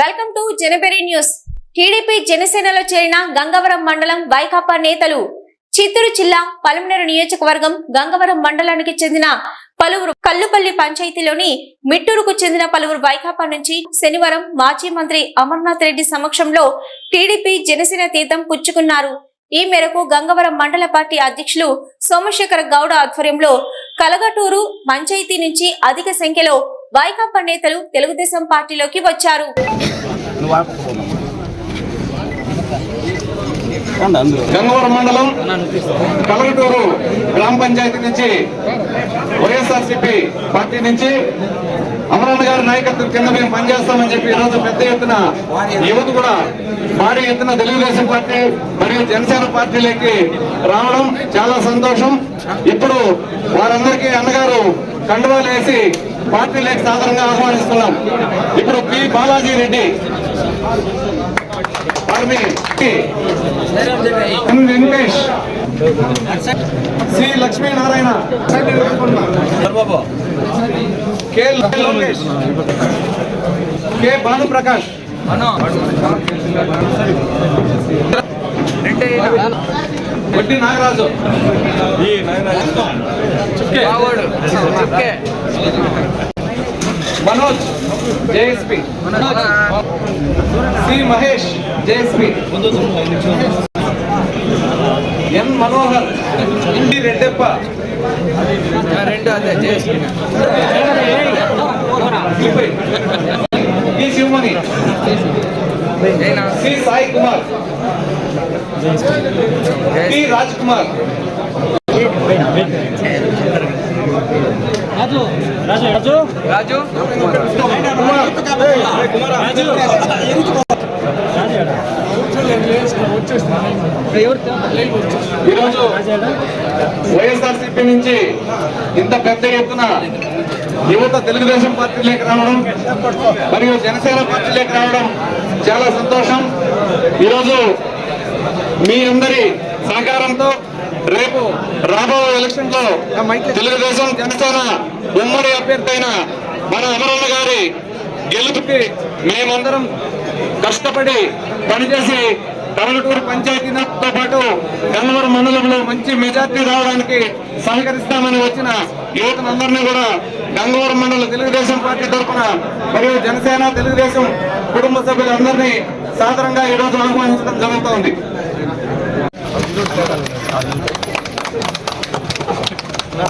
Welcome to జనబెరి news. TDP జనసేనలో చేరిన గంగవరం మండలం వైకాపా నేతలు చిత్తూరు జిల్లా పలమనేరు నియోజకవర్గం గంగవరం మండలానికి చెందిన పలువురు కల్లుపల్లి పంచాయతీలోని మిట్టూరుకు చెందిన పలువురు వైకాపా నుంచి శనివారం మాజీ మంత్రి అమర్నాథ్ రెడ్డి సమక్షంలో టీడీపీ జనసేన తీర్థం పుచ్చుకున్నారు. ఈ మేరకు గంగవరం మండల పార్టీ అధ్యక్షులు సోమశేఖర గౌడ ఆధ్వర్యంలో కలగటూరు పంచాయతీ నుంచి అధిక సంఖ్యలో వైకాపా నేతలు తెలుగుదేశం పార్టీలోకి వచ్చారు. గంగవరం మండలం కలగటూరు గ్రామ పంచాయతీ నుంచి వైఎస్ఆర్సీపీ పార్టీ నుంచి అమరావతి గారి నాయకత్వం కింద మేము పనిచేస్తామని చెప్పి ఈరోజు పెద్ద ఎత్తున యువత కూడా భారీ ఎత్తున తెలుగుదేశం పార్టీ మరియు జనసేన పార్టీలోకి రావడం చాలా సంతోషం. ఇప్పుడు వారందరికీ అన్నగారు కండువాలు వేసి పార్టీలోకి సాధారణంగా ఆహ్వానిస్తున్నాం. ఇప్పుడు P. Balaji Reddy Venkatesh. C Lakshminarayana K. Lokesh. K. Bhanuprakash. Vaddi Nagaraju. Manoj JSP. C Mahesh JSP. N Manohar ఇండి రెడ్డెప్ప. రెండు అదే చేసి ఈ శివమణి. సి సాయి కుమార్. పి రాజ్ కుమార్. రాజు. ఈరోజు వైఎస్ఆర్సీపీ నుంచి ఇంత పెద్ద ఎత్తున యువత తెలుగుదేశం పార్టీలోకి రావడం మరియు జనసేన పార్టీలోకి రావడం చాలా సంతోషం. ఈరోజు మీ అందరి సహకారంతో రేపు రాబో ఎలక్షన్లో తెలుగుదేశం జనసేన ఉమ్మడి అభ్యర్థి అయిన మన అమరన్న గారి గెలుపుకి మేమందరం కష్టపడి పనిచేసి కమలటూరు పంచాయతీతో పాటు గన్నవరం మండలంలో మంచి మెజార్టీ రావడానికి సహకరిస్తామని వచ్చిన యువతనందరినీ కూడా గంగవరం మండల తెలుగుదేశం పార్టీ తరఫున మరియు జనసేన తెలుగుదేశం కుటుంబ సభ్యులందరినీ సాధారణంగా ఈరోజు ఆహ్వానించడం జరుగుతోంది.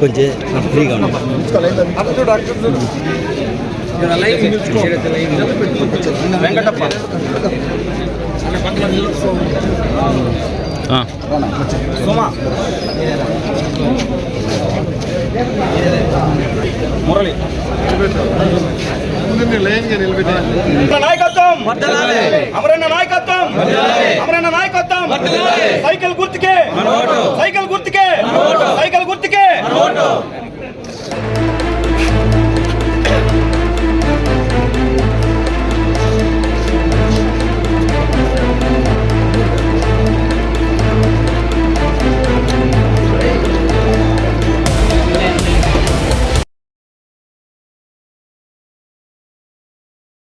కొంచెం ఫ్రీగా ఉంటుంది వెంకటప్ప మురళి నాయకత్వం అమరన్న నాయకత్వం అమరన్న నాయకత్వం సైకిల్ గుర్తుకే సైకిల్ గుర్తుకే